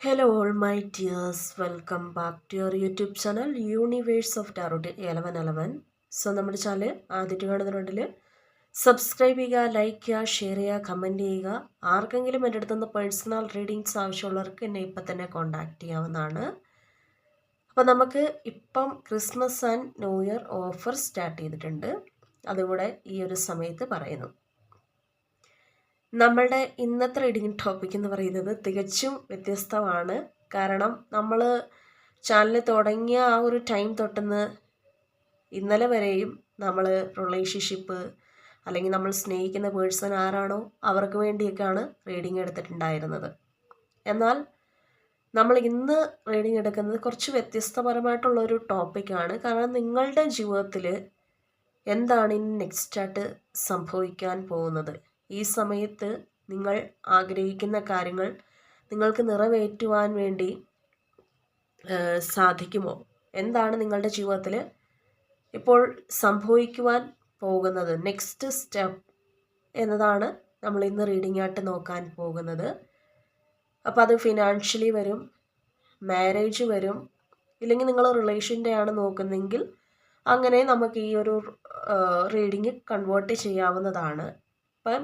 Hello all my dears welcome back to your YouTube channel universe of tarot eleven eleven so നമ്മുടെ channel ആദ്യമായിട്ട് കാണുന്നുണ്ടെങ്കിൽ subscribe ചെയ്യുക like ചെയ്യുക share ചെയ്യുക comment ചെയ്യുക. ആർക്കെങ്കിലും എന്റെ അടുത്തുനിന്ന് പേഴ്സണൽ റീഡിങ്സ് ആവശ്യമുള്ളവർക്ക് എന്നെ ഇപ്പം തന്നെ കോൺടാക്റ്റ് ചെയ്യാവുന്നതാണ്. അപ്പോൾ നമുക്ക് ഇപ്പം Christmas and new year offer start ചെയ്തിട്ടുണ്ട്. അതുകൂടെ ഈ ഒരു സമയത്ത് പറയുന്നു. നമ്മളുടെ ഇന്നത്തെ റീഡിംഗ് ടോപ്പിക് എന്ന് പറയുന്നത് തികച്ചും വ്യത്യസ്തമാണ്. കാരണം നമ്മൾ ചാനൽ തുടങ്ങിയ ആ ഒരു ടൈം തൊട്ടെന്ന് ഇന്നലെ വരെയും നമ്മൾ റിലേഷൻഷിപ്പ് അല്ലെങ്കിൽ നമ്മൾ സ്നേഹിക്കുന്ന പേഴ്സൺ ആരാണോ അവർക്ക് വേണ്ടിയൊക്കെയാണ് റീഡിംഗ് എടുത്തിട്ടുണ്ടായിരുന്നത്. എന്നാൽ നമ്മൾ ഇന്ന് റീഡിംഗ് എടുക്കുന്നത് കുറച്ച് വ്യത്യസ്തപരമായിട്ടുള്ളൊരു ടോപ്പിക്കാണ് കാരണം നിങ്ങളുടെ ജീവിതത്തിൽ എന്താണ് ഇനി നെക്സ്റ്റായിട്ട് സംഭവിക്കാൻ പോകുന്നത്? ഈ സമയത്ത് നിങ്ങൾ ആഗ്രഹിക്കുന്ന കാര്യങ്ങൾ നിങ്ങൾക്ക് നിറവേറ്റുവാൻ വേണ്ടി സാധിക്കുമോ? എന്താണ് നിങ്ങളുടെ ജീവിതത്തിൽ ഇപ്പോൾ സംഭവിക്കുവാൻ പോകുന്നത്? നെക്സ്റ്റ് സ്റ്റെപ്പ് എന്നതാണ് നമ്മൾ ഇന്ന് റീഡിംഗ് ആയിട്ട് നോക്കാൻ പോകുന്നത്. അപ്പോൾ അത് ഫിനാൻഷ്യലി വരും മാരേജ് വരും ഇല്ലെങ്കിൽ നിങ്ങൾ റിലേഷന്റെ ആണ് നോക്കുന്നതെങ്കിൽ അങ്ങനെ നമുക്ക് ഈ ഒരു റീഡിങ് കൺവേർട്ട് ചെയ്യാവുന്നതാണ്. അപ്പം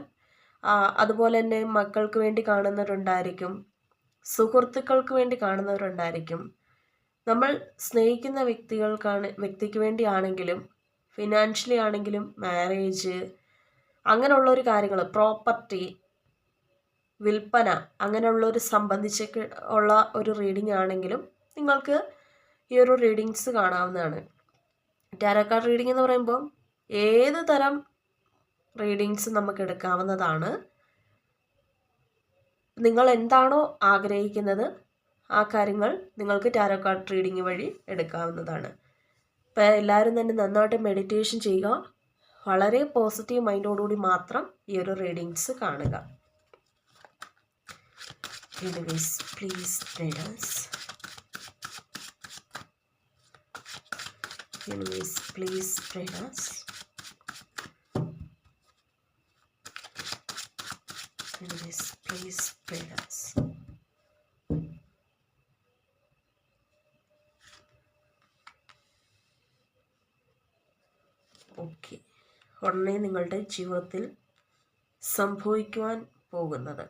അതുപോലെ തന്നെ മക്കൾക്ക് വേണ്ടി കാണുന്നവരുണ്ടായിരിക്കും. സുഹൃത്തുക്കൾക്ക് വേണ്ടി കാണുന്നവരുണ്ടായിരിക്കും. നമ്മൾ സ്നേഹിക്കുന്ന വ്യക്തികൾക്കാണ് വ്യക്തിക്ക് വേണ്ടിയാണെങ്കിലും ഫിനാൻഷ്യലി ആണെങ്കിലും മാരേജ് അങ്ങനെയുള്ളൊരു കാര്യങ്ങൾ പ്രോപ്പർട്ടി വിൽപ്പന അങ്ങനെയുള്ളൊരു സംബന്ധിച്ചൊക്കെ ഉള്ള ഒരു റീഡിംഗ് ആണെങ്കിലും നിങ്ങൾക്ക് ഈ ഒരു റീഡിങ്സ് കാണാവുന്നതാണ്. ടാരോ കാർഡ് റീഡിംഗ് എന്ന് പറയുമ്പോൾ ഏത് തരം റീഡിങ്സ് നമുക്ക് എടുക്കാവുന്നതാണ്. നിങ്ങൾ എന്താണോ ആഗ്രഹിക്കുന്നത് ആ കാര്യങ്ങൾ നിങ്ങൾക്ക് ടാരോ കാർഡ് റീഡിംഗ് വഴി എടുക്കാവുന്നതാണ്. ഇപ്പോൾ എല്ലാവരും തന്നെ നന്നായിട്ട് മെഡിറ്റേഷൻ ചെയ്യുക. വളരെ പോസിറ്റീവ് മൈൻഡോടുകൂടി മാത്രം ഈ ഒരു റീഡിങ്സ് കാണുക. Please please please Anyways, please us. Okay ഉടനെ നിങ്ങളുടെ ജീവിതത്തിൽ സംഭവിക്കുവാൻ പോകുന്നത്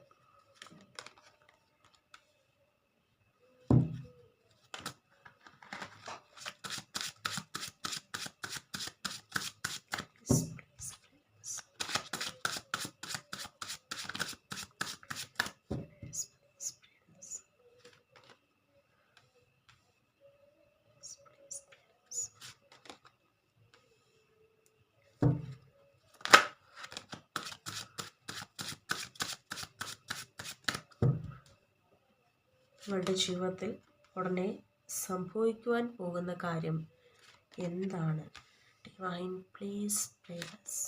നിങ്ങളുടെ ജീവിതത്തിൽ ഉടനെ സംഭവിക്കുവാൻ പോകുന്ന കാര്യം എന്താണ്? Divine please pray us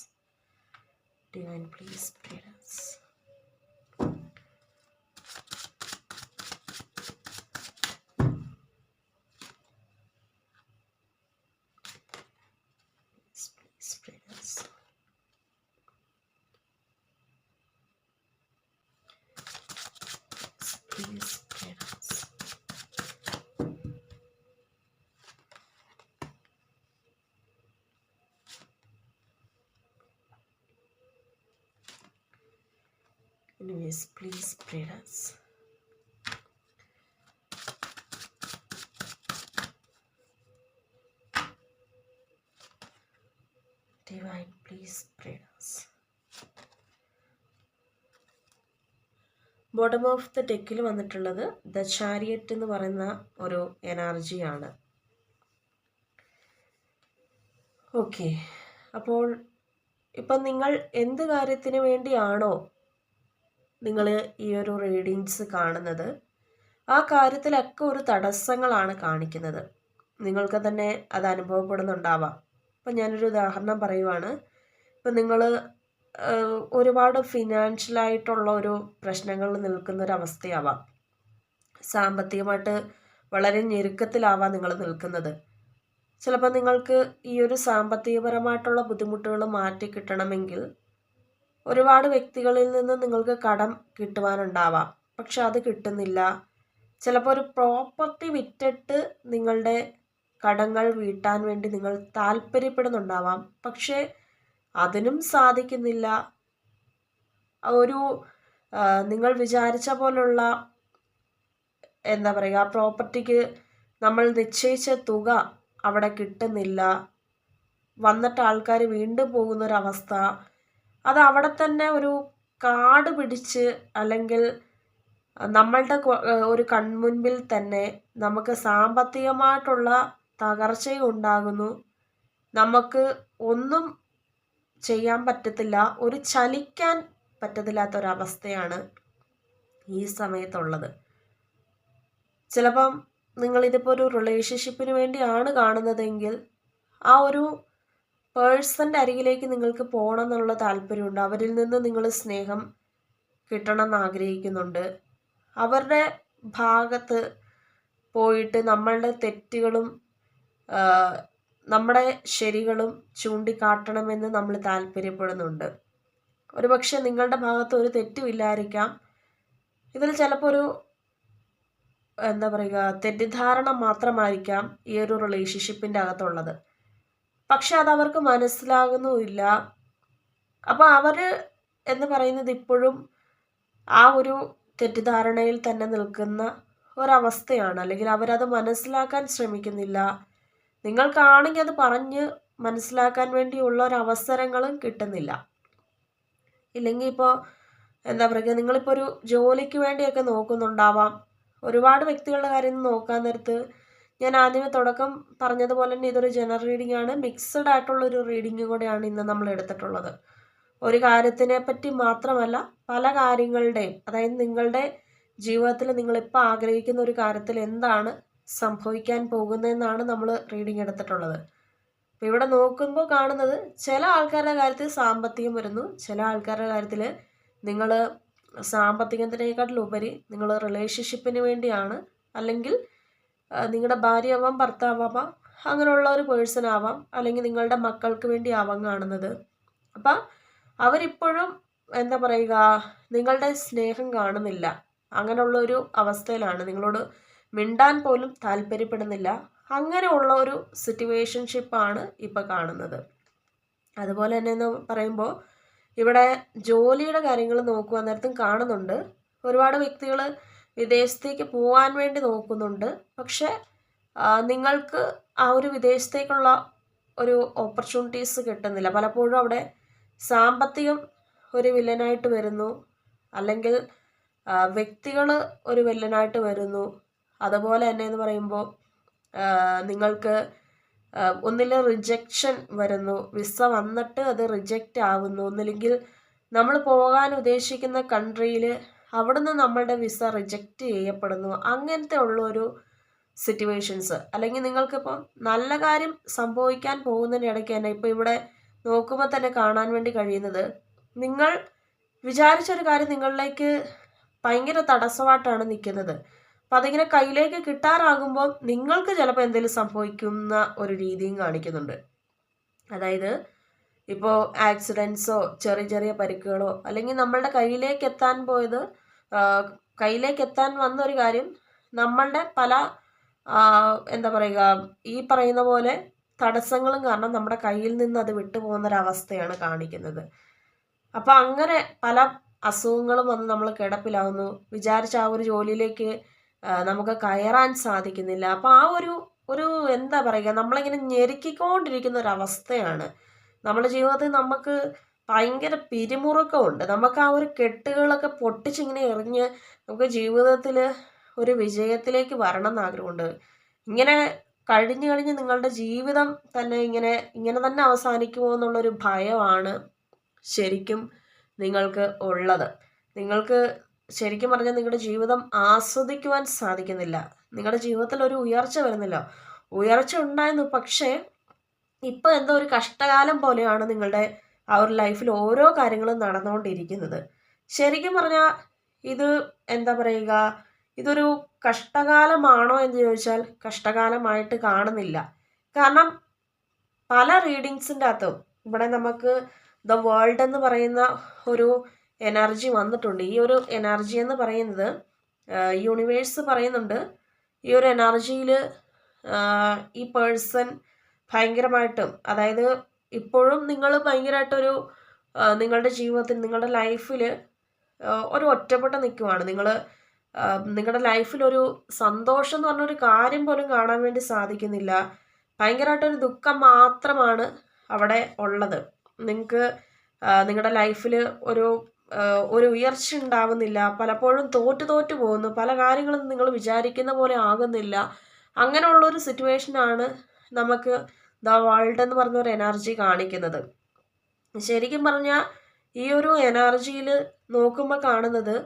divine please pray us please Pray us. Divine, please pray us. Bottom of the ടെക്കിൽ വന്നിട്ടുള്ളത് ദ ചാരിയറ്റ് എന്ന് പറയുന്ന ഒരു എനർജിയാണ് ഓക്കെ അപ്പോൾ ഇപ്പം നിങ്ങൾ എന്ത് കാര്യത്തിന് വേണ്ടിയാണോ നിങ്ങൾ ഈ ഒരു റീഡിങ്സ് കാണുന്നത്. ആ കാര്യത്തിലൊക്കെ ഒരു തടസ്സങ്ങളാണ് കാണിക്കുന്നത്. നിങ്ങൾക്ക് തന്നെ അത് അനുഭവപ്പെടുന്നുണ്ടാവാം. ഇപ്പം ഞാനൊരു ഉദാഹരണം പറയുവാണ്. ഇപ്പം നിങ്ങൾ ഒരുപാട് ഫിനാൻഷ്യലായിട്ടുള്ള ഒരു പ്രശ്നങ്ങളിൽ നിൽക്കുന്ന ഒരു അവസ്ഥയാവാം സാമ്പത്തികമായിട്ട് വളരെ ഞെരുക്കത്തിലാവാം നിങ്ങൾ നിൽക്കുന്നത്. ചിലപ്പോൾ നിങ്ങൾക്ക് ഈ ഒരു സാമ്പത്തികപരമായിട്ടുള്ള ബുദ്ധിമുട്ടുകൾ മാറ്റി കിട്ടണമെങ്കിൽ ഒരുപാട് വ്യക്തികളിൽ നിന്ന് നിങ്ങൾക്ക് കടം കിട്ടുവാനുണ്ടാവാം. പക്ഷെ അത് കിട്ടുന്നില്ല. ചിലപ്പോൾ ഒരു പ്രോപ്പർട്ടി വിറ്റിട്ട് നിങ്ങളുടെ കടങ്ങൾ വീട്ടാൻ വേണ്ടി നിങ്ങൾ താല്പര്യപ്പെടുന്നുണ്ടാവാം. പക്ഷെ അതിനും സാധിക്കുന്നില്ല. ഒരു നിങ്ങൾ വിചാരിച്ച പോലുള്ള എന്താ പറയുക ആ പ്രോപ്പർട്ടിക്ക് നമ്മൾ നിശ്ചയിച്ച തുക അവിടെ കിട്ടുന്നില്ല. വന്നിട്ട് ആൾക്കാർ വീണ്ടും പോകുന്നൊരവസ്ഥ. അത് അവിടെ തന്നെ ഒരു കാട് പിടിച്ച് അല്ലെങ്കിൽ നമ്മളുടെ ഒരു കൺമുൻപിൽ തന്നെ നമുക്ക് സാമ്പത്തികമായിട്ടുള്ള തകർച്ചയും ഉണ്ടാകുന്നു. നമുക്ക് ഒന്നും ചെയ്യാൻ പറ്റത്തില്ല ഒരു ചലിക്കാൻ പറ്റത്തില്ലാത്തൊരവസ്ഥയാണ് ഈ സമയത്തുള്ളത്. ചിലപ്പം നിങ്ങളിതിപ്പോൾ ഒരു റിലേഷൻഷിപ്പിന് വേണ്ടിയാണ് കാണുന്നതെങ്കിൽ ആ ഒരു പേഴ്സന്റെ അരികിലേക്ക് നിങ്ങൾക്ക് പോകണം എന്നുള്ള താല്പര്യമുണ്ട്. അവരിൽ നിന്ന് നിങ്ങൾ സ്നേഹം കിട്ടണം എന്ന് ആഗ്രഹിക്കുന്നുണ്ട്. അവരുടെ ഭാഗത്ത് പോയിട്ട് നമ്മളുടെ തെറ്റുകളും നമ്മുടെ ശരികളും ചൂണ്ടിക്കാട്ടണമെന്ന് നമ്മൾ താല്പര്യപ്പെടുന്നുണ്ട്. ഒരുപക്ഷെ നിങ്ങളുടെ ഭാഗത്ത് ഒരു തെറ്റുമില്ലായിരിക്കാം. ഇതിൽ ചിലപ്പോൾ ഒരു എന്താ പറയുക തെറ്റിദ്ധാരണ മാത്രമായിരിക്കാം ഈ ഒരു റിലേഷൻഷിപ്പിന്റെ അകത്തുള്ളത്. പക്ഷെ അതവർക്ക് മനസ്സിലാകുന്നുമില്ല. അപ്പോൾ അവർ എന്ന് പറയുന്നത് ഇപ്പോഴും ആ ഒരു തെറ്റിദ്ധാരണയിൽ തന്നെ നിൽക്കുന്ന ഒരവസ്ഥയാണ്. അല്ലെങ്കിൽ അവരത് മനസ്സിലാക്കാൻ ശ്രമിക്കുന്നില്ല. നിങ്ങൾക്കാണെങ്കിൽ അത് പറഞ്ഞ് മനസ്സിലാക്കാൻ വേണ്ടിയുള്ള ഒരു അവസരങ്ങളും കിട്ടുന്നില്ല. ഇല്ലെങ്കിൽ ഇപ്പോൾ എന്താ പറയുക നിങ്ങളിപ്പോൾ ഒരു ജോലിക്ക് വേണ്ടിയൊക്കെ നോക്കുന്നുണ്ടാവാം. ഒരുപാട് വ്യക്തികളുടെ കാര്യം നോക്കാൻ നേരത്ത് ഞാൻ ആദ്യമേ തുടക്കം പറഞ്ഞതുപോലെ തന്നെ ഇതൊരു ജനറൽ റീഡിംഗ് ആണ്. മിക്സഡ് ആയിട്ടുള്ള ഒരു റീഡിംഗ് കൂടെയാണ് ഇന്ന് നമ്മൾ എടുത്തിട്ടുള്ളത്. ഒരു കാര്യത്തിനെ പറ്റി മാത്രമല്ല പല കാര്യങ്ങളുടെയും അതായത് നിങ്ങളുടെ ജീവിതത്തിൽ നിങ്ങളിപ്പോൾ ആഗ്രഹിക്കുന്ന ഒരു കാര്യത്തിൽ എന്താണ് സംഭവിക്കാൻ പോകുന്നതെന്നാണ് നമ്മൾ റീഡിംഗ് എടുത്തിട്ടുള്ളത്. അപ്പോൾ ഇവിടെ നോക്കുമ്പോൾ കാണുന്നത് ചില ആൾക്കാരുടെ കാര്യത്തിൽ സാമ്പത്തികം വരുന്നു. ചില ആൾക്കാരുടെ കാര്യത്തിൽ നിങ്ങൾ സാമ്പത്തികത്തിനേക്കാട്ടിലുപരി നിങ്ങൾ റിലേഷൻഷിപ്പിന് വേണ്ടിയാണ്. അല്ലെങ്കിൽ നിങ്ങളുടെ ഭാര്യ ആവാം ഭർത്താവാം അങ്ങനെയുള്ള ഒരു പേഴ്സൺ ആവാം അല്ലെങ്കിൽ നിങ്ങളുടെ മക്കൾക്ക് വേണ്ടി ആവാം കാണുന്നത്. അപ്പം അവരിപ്പോഴും എന്താ പറയുക നിങ്ങളുടെ സ്നേഹം കാണുന്നില്ല. അങ്ങനെയുള്ള ഒരു അവസ്ഥയിലാണ്. നിങ്ങളോട് മിണ്ടാൻ പോലും താല്പര്യപ്പെടുന്നില്ല. അങ്ങനെയുള്ള ഒരു സിറ്റുവേഷൻഷിപ്പാണ് ഇപ്പോൾ കാണുന്നത്. അതുപോലെ തന്നെ എന്ന് പറയുമ്പോൾ ഇവിടെ ജോലിയുടെ കാര്യങ്ങൾ നോക്കുക നേരത്തും കാണുന്നുണ്ട്. ഒരുപാട് വ്യക്തികൾ വിദേശത്തേക്ക് പോകാൻ വേണ്ടി നോക്കുന്നുണ്ട്. പക്ഷെ നിങ്ങൾക്ക് ആ ഒരു വിദേശത്തേക്കുള്ള ഒരു ഓപ്പർച്യൂണിറ്റീസ് കിട്ടുന്നില്ല. പലപ്പോഴും അവിടെ സാമ്പത്തികം ഒരു വില്ലനായിട്ട് വരുന്നു. അല്ലെങ്കിൽ വ്യക്തികൾ ഒരു വില്ലനായിട്ട് വരുന്നു. അതുപോലെ തന്നെ എന്ന് പറയുമ്പോൾ നിങ്ങൾക്ക് ഒന്നിൽ റിജക്ഷൻ വരുന്നു. വിസ വന്നിട്ട് അത് റിജക്റ്റ് ആവുന്നു. ഒന്നില്ലെങ്കിൽ നമ്മൾ പോകാൻ ഉദ്ദേശിക്കുന്ന കൺട്രിയിൽ അവിടുന്ന് നമ്മളുടെ വിസ റിജക്റ്റ് ചെയ്യപ്പെടുന്നു. അങ്ങനത്തെ ഉള്ളൊരു സിറ്റുവേഷൻസ് അല്ലെങ്കിൽ നിങ്ങൾക്കിപ്പം നല്ല കാര്യം സംഭവിക്കാൻ പോകുന്നതിന്റെ ഇടയ്ക്ക് തന്നെ ഇപ്പോൾ ഇവിടെ നോക്കുമ്പോൾ തന്നെ കാണാൻ വേണ്ടി കഴിയുന്നത് നിങ്ങൾ വിചാരിച്ചൊരു കാര്യം നിങ്ങളിലേക്ക് ഭയങ്കര തടസ്സമായിട്ടാണ് നിൽക്കുന്നത്. അപ്പം അതിങ്ങനെ കയ്യിലേക്ക് കിട്ടാറാകുമ്പോൾ നിങ്ങൾക്ക് ചിലപ്പോൾ എന്തെങ്കിലും സംഭവിക്കുന്ന ഒരു രീതിയും കാണിക്കുന്നുണ്ട്. അതായത് ഇപ്പോൾ ആക്സിഡൻസോ ചെറിയ ചെറിയ പരിക്കുകളോ അല്ലെങ്കിൽ നമ്മളുടെ കയ്യിലേക്ക് എത്താൻ പോയത് കയ്യിലേക്ക് എത്താൻ വന്ന ഒരു കാര്യം നമ്മളുടെ പല എന്താ പറയുക ഈ പറയുന്ന പോലെ തടസ്സങ്ങളും കാരണം നമ്മുടെ കയ്യിൽ നിന്ന് അത് വിട്ടുപോകുന്ന വിട്ടുപോകുന്നൊരവസ്ഥയാണ് കാണിക്കുന്നത്. അപ്പോൾ അങ്ങനെ പല അസുഖങ്ങളും വന്ന് നമ്മൾ കിടപ്പിലാവുന്നു. വിചാരിച്ച ആ ഒരു ജോലിയിലേക്ക് നമുക്ക് കയറാൻ സാധിക്കുന്നില്ല. അപ്പോൾ ആ ഒരു ഒരു എന്താ പറയുക നമ്മളിങ്ങനെ ഞെരുക്കിക്കൊണ്ടിരിക്കുന്ന ഒരു അവസ്ഥയാണ് നമ്മുടെ ജീവിതത്തിൽ നമുക്ക് ഭയങ്കര പിരിമുറുക്കമുണ്ട്. നമുക്ക് ആ ഒരു കെട്ടുകളൊക്കെ പൊട്ടിച്ചിങ്ങനെ എറിഞ്ഞ് നമുക്ക് ജീവിതത്തിൽ ഒരു വിജയത്തിലേക്ക് വരണം എന്ന് ആഗ്രഹമുണ്ട്. ഇങ്ങനെ കഴിഞ്ഞു കഴിഞ്ഞ് നിങ്ങളുടെ ജീവിതം തന്നെ ഇങ്ങനെ ഇങ്ങനെ തന്നെ അവസാനിക്കുമോ എന്നുള്ളൊരു ഭയമാണ് ശരിക്കും നിങ്ങൾക്ക് ഉള്ളത്. നിങ്ങൾക്ക് ശരിക്കും പറഞ്ഞാൽ നിങ്ങളുടെ ജീവിതം ആസ്വദിക്കുവാൻ സാധിക്കുന്നില്ല. നിങ്ങളുടെ ജീവിതത്തിൽ ഒരു ഉയർച്ച വരുന്നില്ല. ഉയർച്ച ഉണ്ടായിരുന്നു. പക്ഷേ ഇപ്പം എന്തോ ഒരു കഷ്ടകാലം പോലെയാണ് നിങ്ങളുടെ ആ ഒരു ലൈഫിൽ ഓരോ കാര്യങ്ങളും നടന്നുകൊണ്ടിരിക്കുന്നത്. ശരിക്കും പറഞ്ഞാൽ ഇത് എന്താ പറയുക ഇതൊരു കഷ്ടകാലമാണോ എന്ന് ചോദിച്ചാൽ കഷ്ടകാലമായിട്ട് കാണുന്നില്ല. കാരണം പല റീഡിങ്സിന്റെ അകത്തും ഇവിടെ നമുക്ക് ദ വേൾഡ് എന്ന് പറയുന്ന ഒരു എനർജി വന്നിട്ടുണ്ട്. ഈ ഒരു എനർജി എന്ന് പറയുന്നത് യൂണിവേഴ്സ് പറയുന്നുണ്ട്. ഈ ഒരു എനർജിയിൽ ഈ പേഴ്സൺ ഭയങ്കരമായിട്ടും. അതായത് ഇപ്പോഴും നിങ്ങൾ ഭയങ്കരമായിട്ടൊരു നിങ്ങളുടെ ജീവിതത്തിൽ നിങ്ങളുടെ ലൈഫിൽ ഒരു ഒറ്റപ്പെട്ട നിൽക്കുവാണ് നിങ്ങൾ നിങ്ങളുടെ ലൈഫിലൊരു സന്തോഷം എന്ന് പറഞ്ഞൊരു കാര്യം പോലും കാണാൻ വേണ്ടി സാധിക്കുന്നില്ല. ഭയങ്കരമായിട്ടൊരു ദുഃഖം മാത്രമാണ് അവിടെ ഉള്ളത്. നിങ്ങൾക്ക് നിങ്ങളുടെ ലൈഫിൽ ഒരു ഒരു ഉയർച്ച ഉണ്ടാവുന്നില്ല. പലപ്പോഴും തോറ്റു തോറ്റു പോകുന്നു. പല കാര്യങ്ങളും നിങ്ങൾ വിചാരിക്കുന്ന പോലെ ആകുന്നില്ല. അങ്ങനെയുള്ളൊരു സിറ്റുവേഷനാണ് നമുക്ക് ദ വേൾഡ് എന്ന് പറഞ്ഞ ഒരു എനർജി കാണിക്കുന്നത്. ശരിക്കും പറഞ്ഞാൽ ഈ ഒരു എനർജിയിൽ നോക്കുമ്പോൾ കാണുന്നത്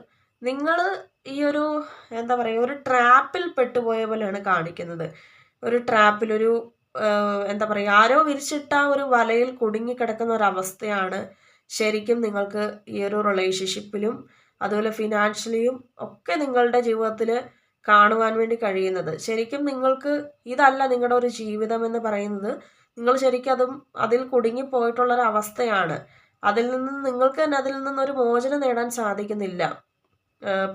നിങ്ങൾ ഈ ഒരു എന്താ പറയുക ഒരു ട്രാപ്പിൽ പെട്ടുപോയ പോലെയാണ് കാണിക്കുന്നത്. ഒരു ട്രാപ്പിൽ ഒരു എന്താ പറയുക ആരോ വിരിച്ചിട്ട ഒരു വലയിൽ കുടുങ്ങിക്കിടക്കുന്ന ഒരു അവസ്ഥയാണ് ശരിക്കും നിങ്ങൾക്ക് ഈ ഒരു റിലേഷൻഷിപ്പിലും അതുപോലെ ഫിനാൻഷ്യലിയും ഒക്കെ നിങ്ങളുടെ ജീവിതത്തിൽ കാണുവാൻ വേണ്ടി കഴിയുന്നത്. ശരിക്കും നിങ്ങൾക്ക് ഇതല്ല നിങ്ങളുടെ ഒരു ജീവിതം എന്ന് പറയുന്നത്. നിങ്ങൾ ശരിക്കും അതും അതിൽ കുടുങ്ങിപ്പോയിട്ടുള്ളൊരു അവസ്ഥയാണ്. അതിൽ നിന്ന് നിങ്ങൾക്ക് തന്നെ അതിൽ നിന്നൊരു മോചനം നേടാൻ സാധിക്കുന്നില്ല.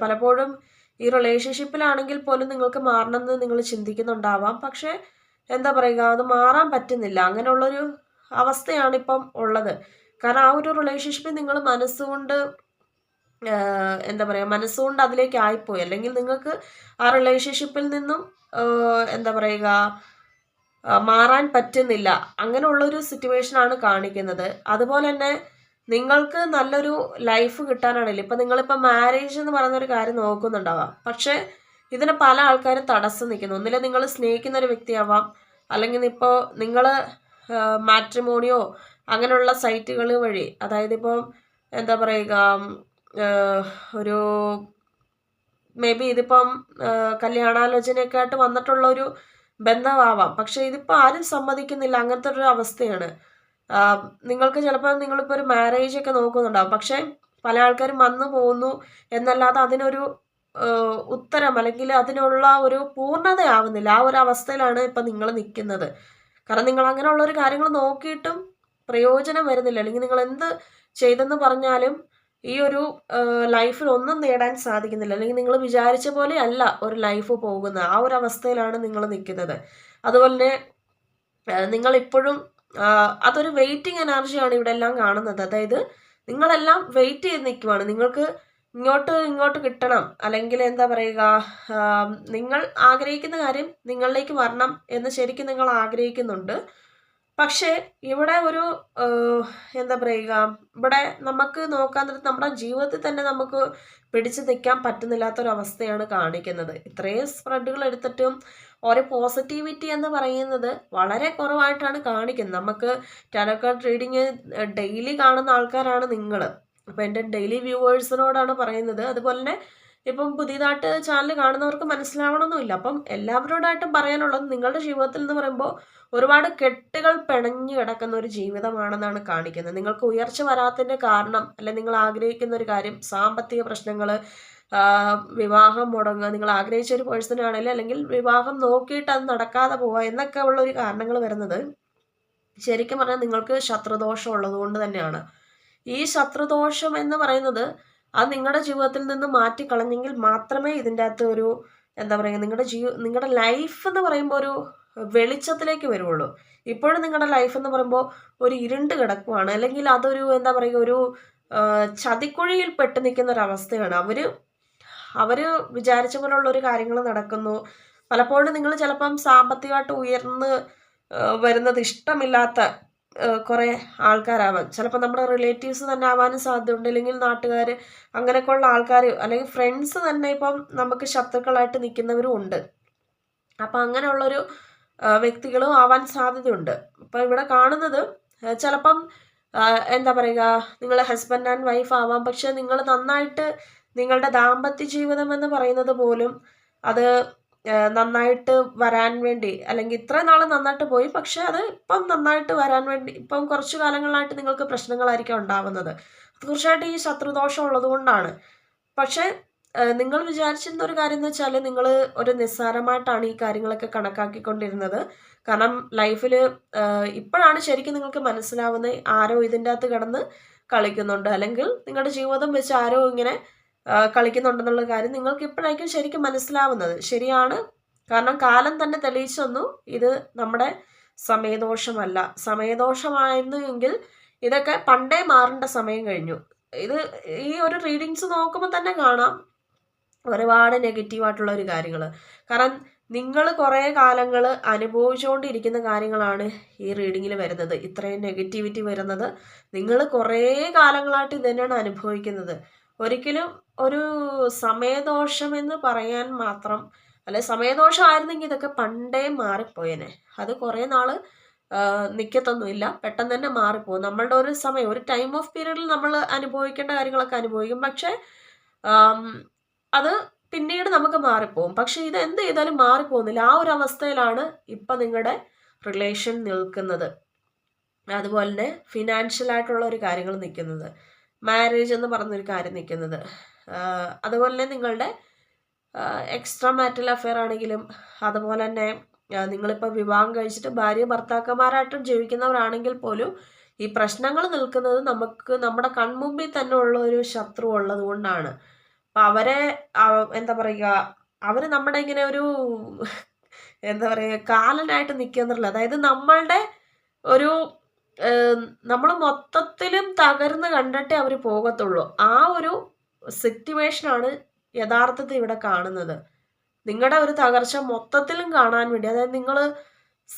പലപ്പോഴും ഈ റിലേഷൻഷിപ്പിലാണെങ്കിൽ പോലും നിങ്ങൾക്ക് മാറണമെന്ന് നിങ്ങൾ ചിന്തിക്കുന്നുണ്ടാവാം. പക്ഷേ എന്താ പറയുക അത് മാറാൻ പറ്റുന്നില്ല. അങ്ങനെയുള്ളൊരു അവസ്ഥയാണ് ഇപ്പം ഉള്ളത്. കാരണം ആ ഒരു റിലേഷൻഷിപ്പിൽ നിങ്ങൾ മനസ്സുകൊണ്ട് എന്താ പറയുക മനസ്സുകൊണ്ട് അതിലേക്ക് ആയിപ്പോയി അല്ലെങ്കിൽ നിങ്ങൾക്ക് ആ റിലേഷൻഷിപ്പിൽ നിന്നും എന്താ പറയുക മാറാൻ പറ്റുന്നില്ല. അങ്ങനെയുള്ളൊരു സിറ്റുവേഷനാണ് കാണിക്കുന്നത്. അതുപോലെ തന്നെ നിങ്ങൾക്ക് നല്ലൊരു ലൈഫ് കിട്ടാനാണെങ്കിൽ ഇപ്പം നിങ്ങളിപ്പോൾ മാരേജ് എന്ന് പറയുന്ന ഒരു കാര്യം നോക്കുന്നുണ്ടാവാം. പക്ഷേ ഇതിനെ പല ആൾക്കാരും തടസ്സം നിൽക്കുന്നു. ഒന്നിലെ നിങ്ങൾ സ്നേഹിക്കുന്ന ഒരു വ്യക്തിയാവാം. അല്ലെങ്കിൽ ഇപ്പോൾ നിങ്ങൾ മാട്രിമോണിയോ അങ്ങനെയുള്ള സൈറ്റുകൾ വഴി അതായത് ഇപ്പം എന്താ പറയുക ഒരു മേ ബി ഇതിപ്പം കല്യാണാലോചനയൊക്കെ ആയിട്ട് വന്നിട്ടുള്ള ഒരു ബന്ധമാവാം. പക്ഷെ ഇതിപ്പോൾ ആരും സമ്മതിക്കുന്നില്ല. അങ്ങനത്തെ ഒരു അവസ്ഥയാണ്. നിങ്ങൾക്ക് ചിലപ്പോൾ നിങ്ങളിപ്പോൾ ഒരു മാരേജ് ഒക്കെ നോക്കുന്നുണ്ടാവും. പക്ഷേ പല ആൾക്കാരും വന്നു പോകുന്നു എന്നല്ലാതെ അതിനൊരു ഉത്തരം അല്ലെങ്കിൽ അതിനുള്ള ഒരു പൂർണതയാവുന്നില്ല. ആ ഒരു അവസ്ഥയിലാണ് ഇപ്പം നിങ്ങൾ നിൽക്കുന്നത്. കാരണം നിങ്ങൾ അങ്ങനെയുള്ള ഒരു കാര്യങ്ങൾ നോക്കിയിട്ടും പ്രയോജനം വരുന്നില്ല. അല്ലെങ്കിൽ നിങ്ങൾ എന്ത് ചെയ്തെന്ന് പറഞ്ഞാലും ഈ ഒരു ലൈഫിൽ ഒന്നും നേടാൻ സാധിക്കുന്നില്ല. അല്ലെങ്കിൽ നിങ്ങൾ വിചാരിച്ച പോലെ അല്ല ഒരു ലൈഫ് പോകുന്നത്. ആ ഒരു അവസ്ഥയിലാണ് നിങ്ങൾ നിൽക്കുന്നത്. അതുപോലെ തന്നെ നിങ്ങളിപ്പോഴും അതൊരു വെയിറ്റിംഗ് എനർജിയാണ് ഇവിടെ എല്ലാം കാണുന്നത്. അതായത് നിങ്ങളെല്ലാം വെയിറ്റ് ചെയ്ത് നിൽക്കുവാണ്. നിങ്ങൾക്ക് ഇങ്ങോട്ട് ഇങ്ങോട്ട് കിട്ടണം. അല്ലെങ്കിൽ എന്താ പറയുക നിങ്ങൾ ആഗ്രഹിക്കുന്ന കാര്യം നിങ്ങളിലേക്ക് വരണം എന്ന് ശരിക്കും നിങ്ങൾ ആഗ്രഹിക്കുന്നുണ്ട്. പക്ഷേ ഇവിടെ ഒരു എന്താ പറയുക ഇവിടെ നമുക്ക് നോക്കാൻ നമ്മുടെ ജീവിതത്തിൽ തന്നെ നമുക്ക് പിടിച്ചു നിൽക്കാൻ പറ്റുന്നില്ലാത്തൊരവസ്ഥയാണ് കാണിക്കുന്നത്. ഇത്രയും സ്പ്രെഡുകൾ എടുത്തിട്ടും ഒരു പോസിറ്റിവിറ്റി എന്ന് പറയുന്നത് വളരെ കുറവായിട്ടാണ് കാണിക്കുന്നത്. നമുക്ക് ടെലക്കാർഡ് റീഡിങ് ഡെയിലി കാണുന്ന ആൾക്കാരാണ് നിങ്ങൾ അപ്പോൾ എന്റെ ഡെയിലി വ്യൂവേഴ്സിനോടാണ് പറയുന്നത്. അതുപോലെ തന്നെ ഇപ്പം പുതിയതായിട്ട് ചാനൽ കാണുന്നവർക്ക് മനസ്സിലാവണമെന്നില്ല അപ്പം എല്ലാവരോടായിട്ടും പറയാനുള്ളത് നിങ്ങളുടെ ജീവിതത്തിൽ എന്ന് പറയുമ്പോൾ ഒരുപാട് കെട്ടുകൾ പിണഞ്ഞു കിടക്കുന്ന ഒരു ജീവിതമാണെന്നാണ് കാണിക്കുന്നത്. നിങ്ങൾക്ക് ഉയർച്ച വരാത്തതിന്റെ കാരണം അല്ലെ നിങ്ങൾ ആഗ്രഹിക്കുന്ന ഒരു കാര്യം സാമ്പത്തിക പ്രശ്നങ്ങൾ വിവാഹം മുടങ്ങുക നിങ്ങൾ ആഗ്രഹിച്ച ഒരു പേഴ്സൺ ആണെങ്കിൽ അല്ലെങ്കിൽ വിവാഹം നോക്കിയിട്ട് അത് നടക്കാതെ പോവുക എന്നൊക്കെ ഉള്ള ഒരു കാരണങ്ങൾ വരുന്നത് ശരിക്കും പറഞ്ഞാൽ നിങ്ങൾക്ക് ശത്രുദോഷം ഉള്ളതുകൊണ്ട് തന്നെയാണ്. ഈ ശത്രുദോഷം എന്ന് പറയുന്നത് അത് നിങ്ങളുടെ ജീവിതത്തിൽ നിന്ന് മാറ്റിക്കളഞ്ഞെങ്കിൽ മാത്രമേ ഇതിന്റെ അകത്ത് ഒരു എന്താ പറയുക നിങ്ങളുടെ ജീവ നിങ്ങളുടെ ലൈഫ് എന്ന് പറയുമ്പോൾ ഒരു വെളിച്ചത്തിലേക്ക് വരുള്ളൂ ഇപ്പോഴും നിങ്ങളുടെ ലൈഫ് എന്ന് പറയുമ്പോൾ ഒരു ഇരുണ്ട് കിടക്കുവാണ്. അല്ലെങ്കിൽ അതൊരു എന്താ പറയുക ഒരു ചതിക്കുഴിയിൽ പെട്ട് നിൽക്കുന്ന ഒരു അവസ്ഥയാണ്. അവർ അവർ വിചാരിച്ച പോലുള്ള ഒരു കാര്യങ്ങൾ നടക്കുന്നു. പലപ്പോഴും നിങ്ങൾ ചിലപ്പം സാമ്പത്തികമായിട്ട് ഉയർന്ന് വരുന്നത് ഇഷ്ടമില്ലാത്ത കുറേ ആൾക്കാരാവാം ചിലപ്പോൾ നമ്മുടെ റിലേറ്റീവ്സ് തന്നെ ആവാനും സാധ്യതയുണ്ട്. അല്ലെങ്കിൽ നാട്ടുകാർ അങ്ങനെയൊക്കെ ഉള്ള ആൾക്കാർ അല്ലെങ്കിൽ ഫ്രണ്ട്സ് തന്നെ ഇപ്പം നമുക്ക് ശത്രുക്കളായിട്ട് നിൽക്കുന്നവരും ഉണ്ട്. അപ്പം അങ്ങനെയുള്ളൊരു വ്യക്തികളും ആവാൻ സാധ്യതയുണ്ട്. അപ്പം ഇവിടെ കാണുന്നത് ചിലപ്പം എന്താ പറയുക നിങ്ങൾ ഹസ്ബൻഡ് ആൻഡ് വൈഫ് ആവാം. പക്ഷെ നിങ്ങൾ നന്നായിട്ട് നിങ്ങളുടെ ദാമ്പത്യ ജീവിതം എന്ന് പറയുന്നത് പോലും അത് നന്നായിട്ട് വരാൻ വേണ്ടി അല്ലെങ്കിൽ ഇത്ര നാൾ നന്നായിട്ട് പോയി പക്ഷെ അത് ഇപ്പം നന്നായിട്ട് വരാൻ വേണ്ടി ഇപ്പം കുറച്ചു കാലങ്ങളായിട്ട് നിങ്ങൾക്ക് പ്രശ്നങ്ങളായിരിക്കും ഉണ്ടാവുന്നത്. തീർച്ചയായിട്ടും ഈ ശത്രുദോഷം ഉള്ളത് കൊണ്ടാണ്. പക്ഷേ നിങ്ങൾ വിചാരിച്ചിരുന്ന ഒരു കാര്യം എന്ന് വെച്ചാൽ നിങ്ങൾ ഒരു നിസ്സാരമായിട്ടാണ് ഈ കാര്യങ്ങളൊക്കെ കണക്കാക്കിക്കൊണ്ടിരുന്നത്. കാരണം ലൈഫിൽ ഇപ്പോഴാണ് ശരിക്കും നിങ്ങൾക്ക് മനസ്സിലാവുന്നത് ആരോ ഇതിന്റെ അകത്ത് കിടന്ന് കളിക്കുന്നുണ്ട്. അല്ലെങ്കിൽ നിങ്ങളുടെ ജീവിതം വെച്ച് ആരോ ഇങ്ങനെ കളിക്കുന്നുണ്ടെന്നുള്ള കാര്യം നിങ്ങൾക്ക് ഇപ്പോഴായിരിക്കും ശരിക്കും മനസ്സിലാവുന്നത്. ശരിയാണ്. കാരണം കാലം തന്നെ തെളിയിച്ചു തന്നു. ഇത് നമ്മുടെ സമയദോഷമല്ല. സമയദോഷമായിരുന്നു എങ്കിൽ ഇതൊക്കെ പണ്ടേ മാറേണ്ട സമയം കഴിഞ്ഞു. ഇത് ഈ ഒരു റീഡിങ്സ് നോക്കുമ്പോൾ തന്നെ കാണാം ഒരുപാട് നെഗറ്റീവായിട്ടുള്ള ഒരു കാര്യങ്ങൾ. കാരണം നിങ്ങൾ കുറേ കാലങ്ങൾ അനുഭവിച്ചുകൊണ്ടിരിക്കുന്ന കാര്യങ്ങളാണ് ഈ റീഡിങ്ങിൽ വരുന്നത്. ഇത്രയും നെഗറ്റിവിറ്റി വരുന്നത്. നിങ്ങൾ കുറേ കാലങ്ങളായിട്ട് ഇത് തന്നെയാണ് അനുഭവിക്കുന്നത്. ഒരിക്കലും ഒരു സമയദോഷം എന്ന് പറയാൻ മാത്രം അല്ലെ സമയദോഷമായിരുന്നെങ്കിൽ ഇതൊക്കെ പണ്ടേ മാറിപ്പോയേനെ. അത് കുറേ നാൾ നിൽക്കത്തൊന്നുമില്ല പെട്ടെന്ന് തന്നെ മാറിപ്പോകും. നമ്മളുടെ ഒരു സമയം ഒരു ടൈം ഓഫ് പീരീഡിൽ നമ്മൾ അനുഭവിക്കേണ്ട കാര്യങ്ങളൊക്കെ അനുഭവിക്കും. പക്ഷേ അത് പിന്നീട് നമുക്ക് മാറിപ്പോകും. പക്ഷെ ഇത് എന്ത് ചെയ്താലും മാറിപ്പോകുന്നില്ല. ആ ഒരു അവസ്ഥയിലാണ് ഇപ്പം നിങ്ങളുടെ റിലേഷൻ നിൽക്കുന്നത്. അതുപോലെ തന്നെ ഫിനാൻഷ്യൽ ആയിട്ടുള്ള ഒരു കാര്യങ്ങൾ നിൽക്കുന്നത്. മാരേജ് എന്ന് പറഞ്ഞൊരു കാര്യം നിൽക്കുന്നത്. അതുപോലെ തന്നെ നിങ്ങളുടെ എക്സ്ട്രാ മാറ്റൽ അഫെയർ ആണെങ്കിലും അതുപോലെ തന്നെ നിങ്ങളിപ്പോൾ വിവാഹം കഴിച്ചിട്ട് ഭാര്യ ഭർത്താക്കന്മാരായിട്ടും ജീവിക്കുന്നവരാണെങ്കിൽ പോലും ഈ പ്രശ്നങ്ങൾ നിൽക്കുന്നത് നമുക്ക് നമ്മുടെ കൺമുമ്പിൽ തന്നെ ഉള്ള ഒരു ശത്രു ഉള്ളത് കൊണ്ടാണ്. അപ്പം അവരെ എന്താ പറയുക അവർ നമ്മുടെ ഇങ്ങനെ ഒരു എന്താ പറയുക കാലനായിട്ട് നിൽക്കുന്നില്ല. അതായത് നമ്മളുടെ ഒരു നമ്മൾ മൊത്തത്തിലും തകർന്ന് കണ്ടിട്ടേ അവർ പോകത്തുള്ളൂ. ആ ഒരു സിറ്റുവേഷനാണ് യഥാർത്ഥത്തിൽ ഇവിടെ കാണുന്നത്. നിങ്ങളുടെ ഒരു തകർച്ച മൊത്തത്തിലും കാണാൻ വേണ്ടി അതായത് നിങ്ങൾ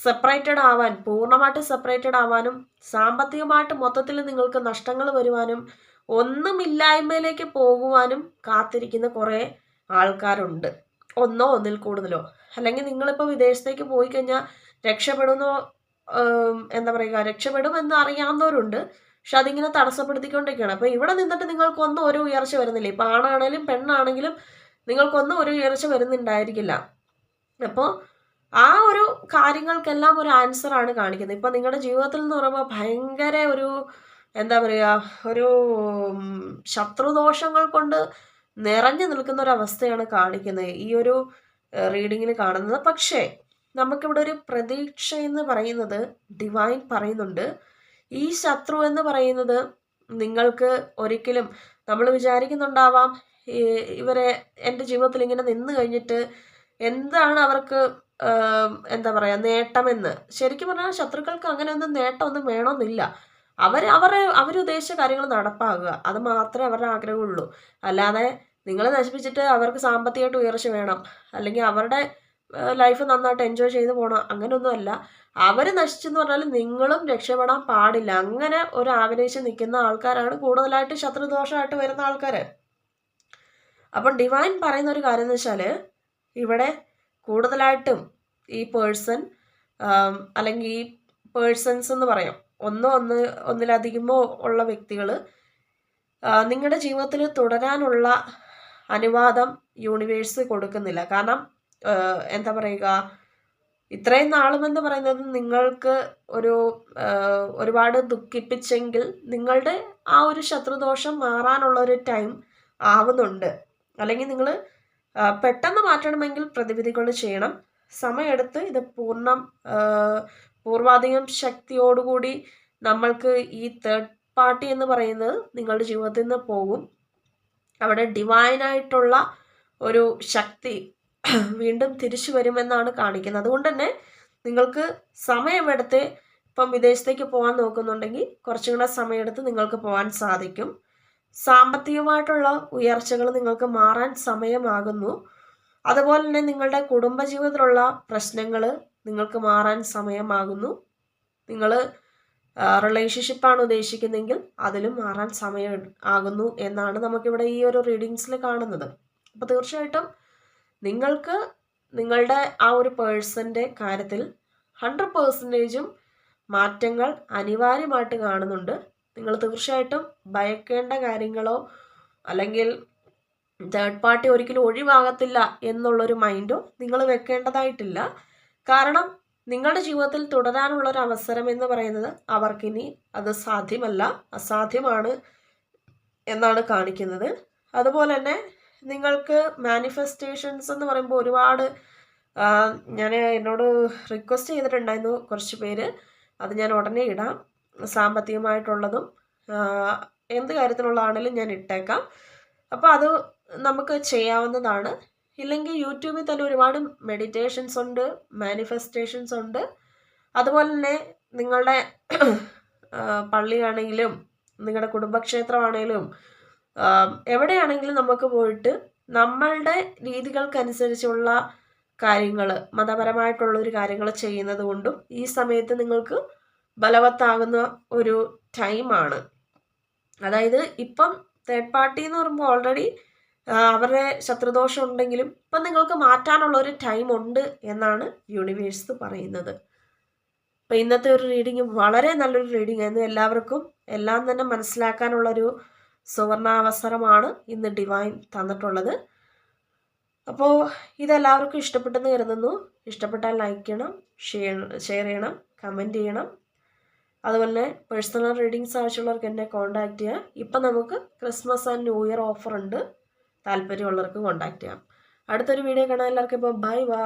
സെപ്പറേറ്റഡ് ആവാൻ പൂർണമായിട്ട് സെപ്പറേറ്റഡ് ആവാനും സാമ്പത്തികമായിട്ട് മൊത്തത്തിൽ നിങ്ങൾക്ക് നഷ്ടങ്ങൾ വരുവാനും ഒന്നുമില്ലായ്മയിലേക്ക് പോകുവാനും കാത്തിരിക്കുന്ന കുറേ ആൾക്കാരുണ്ട്. ഒന്നോ ഒന്നിൽ കൂടുതലോ. അല്ലെങ്കിൽ നിങ്ങളിപ്പോൾ വിദേശത്തേക്ക് പോയി കഴിഞ്ഞാൽ രക്ഷപ്പെടുന്നോ എന്താ പറയുക രക്ഷപ്പെടും രക്ഷപ്പെടുമെന്ന് അറിയാവുന്നവരുണ്ട്. പക്ഷെ അതിങ്ങനെ തടസ്സപ്പെടുത്തിക്കൊണ്ടിരിക്കുകയാണ്. അപ്പോൾ ഇവിടെ നിന്നിട്ട് നിങ്ങൾക്കൊന്നും ഒരു ഉയർച്ച വരുന്നില്ല. ഇപ്പം ആണാണെങ്കിലും പെണ്ണാണെങ്കിലും നിങ്ങൾക്കൊന്നും ഒരു ഉയർച്ച വരുന്നുണ്ടായിരിക്കില്ല. അപ്പോൾ ആ ഒരു കാര്യങ്ങൾക്കെല്ലാം ഒരു ആൻസർ ആണ് കാണിക്കുന്നത്. ഇപ്പം നിങ്ങളുടെ ജീവിതത്തിൽ എന്ന് പറയുമ്പോൾ ഭയങ്കര ഒരു എന്താ പറയുക ഒരു ശത്രുദോഷങ്ങൾ കൊണ്ട് നിറഞ്ഞു നിൽക്കുന്ന ഒരു അവസ്ഥയാണ് കാണിക്കുന്നത് ഈ ഒരു റീഡിങ്ങിൽ കാണുന്നത്. പക്ഷേ നമുക്കിവിടെ ഒരു പ്രതീക്ഷ എന്ന് പറയുന്നത് ഡിവൈൻ പറയുന്നുണ്ട്. ഈ ശത്രു എന്ന് പറയുന്നത് നിങ്ങൾക്ക് ഒരിക്കലും നമ്മൾ വിചാരിക്കുന്നുണ്ടാവാം ഇവരെ എന്റെ ജീവിതത്തിൽ ഇങ്ങനെ നിന്ന് കഴിഞ്ഞിട്ട് എന്താണ് അവർക്ക് എന്താ പറയുക നേട്ടമെന്ന്. ശരിക്കും പറഞ്ഞാൽ ശത്രുക്കൾക്ക് അങ്ങനെ ഒന്നും നേട്ടമൊന്നും വേണമെന്നില്ല. അവർ അവരെ അവരുദ്ദേശിച്ച കാര്യങ്ങൾ നടപ്പാക്കുക. അത് മാത്രമേ അവരുടെ ആഗ്രഹമുള്ളൂ. അല്ലാതെ നിങ്ങളെ നശിപ്പിച്ചിട്ട് അവർക്ക് സാമ്പത്തികമായിട്ട് ഉയർച്ച വേണം. അല്ലെങ്കിൽ അവരുടെ ലൈഫ് നന്നായിട്ട് എൻജോയ് ചെയ്ത് പോകണം അങ്ങനെയൊന്നുമല്ല അവർ നശിച്ചെന്ന് പറഞ്ഞാൽ നിങ്ങളും രക്ഷപ്പെടാൻ പാടില്ല. അങ്ങനെ ഒരു ആഗ്രഹിച്ച് നിൽക്കുന്ന ആൾക്കാരാണ് കൂടുതലായിട്ട് ശത്രുദോഷമായിട്ട് വരുന്ന ആൾക്കാർ അപ്പം ഡിവൈൻ പറയുന്ന ഒരു കാര്യം എന്ന് വെച്ചാൽ ഇവിടെ കൂടുതലായിട്ടും ഈ പേഴ്സൺ അല്ലെങ്കിൽ ഈ പേഴ്സൺസ് എന്ന് പറയാം. ഒന്നോ ഒന്ന് ഒന്നിലധികമോ ഉള്ള വ്യക്തികൾ നിങ്ങളുടെ ജീവിതത്തിൽ തുടരാനുള്ള അനുവാദം യൂണിവേഴ്സ് കൊടുക്കുന്നില്ല. കാരണം എന്താ പറയുക ഇത്രയും നാളുമെന്ന് പറയുന്നത് നിങ്ങൾക്ക് ഒരു ഒരുപാട് ദുഃഖിപ്പിച്ചെങ്കിൽ നിങ്ങളുടെ ആ ഒരു ശത്രുദോഷം മാറാനുള്ള ഒരു ടൈം ആവുന്നുണ്ട്. അല്ലെങ്കിൽ നിങ്ങൾ പെട്ടെന്ന് മാറ്റണമെങ്കിൽ പ്രതിവിധികൾ ചെയ്യണം. സമയമെടുത്ത് ഇത് പൂർണം പൂർവാധികം ശക്തിയോടുകൂടി നമ്മൾക്ക് ഈ തേർഡ് പാർട്ടി എന്ന് പറയുന്നത് നിങ്ങളുടെ ജീവിതത്തിൽ നിന്ന് പോകും. അവിടെ ഡിവൈനായിട്ടുള്ള ഒരു ശക്തി വീണ്ടും തിരിച്ചു വരുമെന്നാണ് കാണിക്കുന്നത്. അതുകൊണ്ട് തന്നെ നിങ്ങൾക്ക് സമയമെടുത്ത് ഇപ്പം വിദേശത്തേക്ക് പോകാൻ നോക്കുന്നുണ്ടെങ്കിൽ കുറച്ചും കൂടെ സമയമെടുത്ത് നിങ്ങൾക്ക് പോകാൻ സാധിക്കും. സാമ്പത്തികമായിട്ടുള്ള ഉയർച്ചകൾ നിങ്ങൾക്ക് മാറാൻ സമയമാകുന്നു. അതുപോലെ തന്നെ നിങ്ങളുടെ കുടുംബജീവിതത്തിലുള്ള പ്രശ്നങ്ങൾ നിങ്ങൾക്ക് മാറാൻ സമയമാകുന്നു. നിങ്ങൾ റിലേഷൻഷിപ്പാണ് ഉദ്ദേശിക്കുന്നതെങ്കിൽ അതിലും മാറാൻ സമയം ആകുന്നു എന്നാണ് നമുക്കിവിടെ ഈ ഒരു റീഡിങ്സിൽ കാണുന്നത്. അപ്പോൾ തീർച്ചയായിട്ടും നിങ്ങൾക്ക് നിങ്ങളുടെ ആ ഒരു പേഴ്സന്റെ കാര്യത്തിൽ ഹൺഡ്രഡ് പേഴ്സന്റേജും മാറ്റങ്ങൾ അനിവാര്യമായിട്ട് കാണുന്നുണ്ട്. നിങ്ങൾ തീർച്ചയായിട്ടും ഭയക്കേണ്ട കാര്യങ്ങളോ അല്ലെങ്കിൽ തേർഡ് പാർട്ടി ഒരിക്കലും ഒഴിവാകത്തില്ല എന്നുള്ളൊരു മൈൻഡോ നിങ്ങൾ വെക്കേണ്ടതായിട്ടില്ല. കാരണം നിങ്ങളുടെ ജീവിതത്തിൽ തുടരാനുള്ള ഒരു അവസരം എന്ന് പറയുന്നത് അവർക്കിനി അത് സാധ്യമല്ല അസാധ്യമാണ് എന്നാണ് കാണിക്കുന്നത്. അതുപോലെ തന്നെ നിങ്ങൾക്ക് മാനിഫെസ്റ്റേഷൻസ് എന്ന് പറയുമ്പോൾ ഒരുപാട് ഞാൻ എന്നോട് റിക്വസ്റ്റ് ചെയ്തിട്ടുണ്ടായിരുന്നു കുറച്ച് പേര്. അത് ഞാൻ ഉടനെ ഇടാം. സാമ്പത്തികമായിട്ടുള്ളതും എന്ത് കാര്യത്തിലുള്ളതാണെങ്കിലും ഞാൻ ഇട്ടേക്കാം. അപ്പോൾ അത് നമുക്ക് ചെയ്യാവുന്നതാണ്. ഇല്ലെങ്കിൽ യൂട്യൂബിൽ തന്നെ ഒരുപാട് മെഡിറ്റേഷൻസ് ഉണ്ട് മാനിഫെസ്റ്റേഷൻസ് ഉണ്ട്. അതുപോലെ തന്നെ നിങ്ങളുടെ പള്ളിയാണെങ്കിലും നിങ്ങളുടെ കുടുംബക്ഷേത്രമാണെങ്കിലും എവിടെയാണെങ്കിലും നമുക്ക് പോയിട്ട് നമ്മളുടെ രീതികൾക്കനുസരിച്ചുള്ള കാര്യങ്ങൾ മതപരമായിട്ടുള്ള ഒരു കാര്യങ്ങൾ ചെയ്യുന്നത് കൊണ്ടും ഈ സമയത്ത് നിങ്ങൾക്ക് ബലവത്താകുന്ന ഒരു ടൈമാണ്. അതായത് ഇപ്പം തേർഡ് പാർട്ടി എന്ന് പറയുമ്പോൾ ഓൾറെഡി അവരുടെ ശത്രുദോഷം ഉണ്ടെങ്കിലും ഇപ്പം നിങ്ങൾക്ക് മാറ്റാനുള്ള ഒരു ടൈം ഉണ്ട് എന്നാണ് യൂണിവേഴ്സ് പറയുന്നത്. അപ്പം ഇന്നത്തെ ഒരു റീഡിങ് വളരെ നല്ലൊരു റീഡിംഗ് ആയിരുന്നു. എല്ലാവർക്കും എല്ലാം തന്നെ മനസ്സിലാക്കാനുള്ളൊരു സുവർണാവസരമാണ് ഇന്ന് ഡിവൈൻ തന്നിട്ടുള്ളത്. അപ്പോൾ ഇതെല്ലാവർക്കും ഇഷ്ടപ്പെട്ടെന്ന് കരുതുന്നു. ഇഷ്ടപ്പെട്ടാൽ ലൈക്ക് ചെയ്യണം ഷെയർ ഷെയർ ചെയ്യണം കമന്റ് ചെയ്യണം. അതുപോലെ തന്നെ പേഴ്സണൽ റീഡിങ്സ് ആവശ്യമുള്ളവർക്ക് എന്നെ കോൺടാക്റ്റ് ചെയ്യാം. ഇപ്പം നമുക്ക് Christmas and new year offer ഉണ്ട്. താല്പര്യമുള്ളവർക്ക് കോൺടാക്റ്റ് ചെയ്യാം. അടുത്തൊരു വീഡിയോ കാണാൻ എല്ലാവർക്കും ഇപ്പോൾ ബൈ ബൈ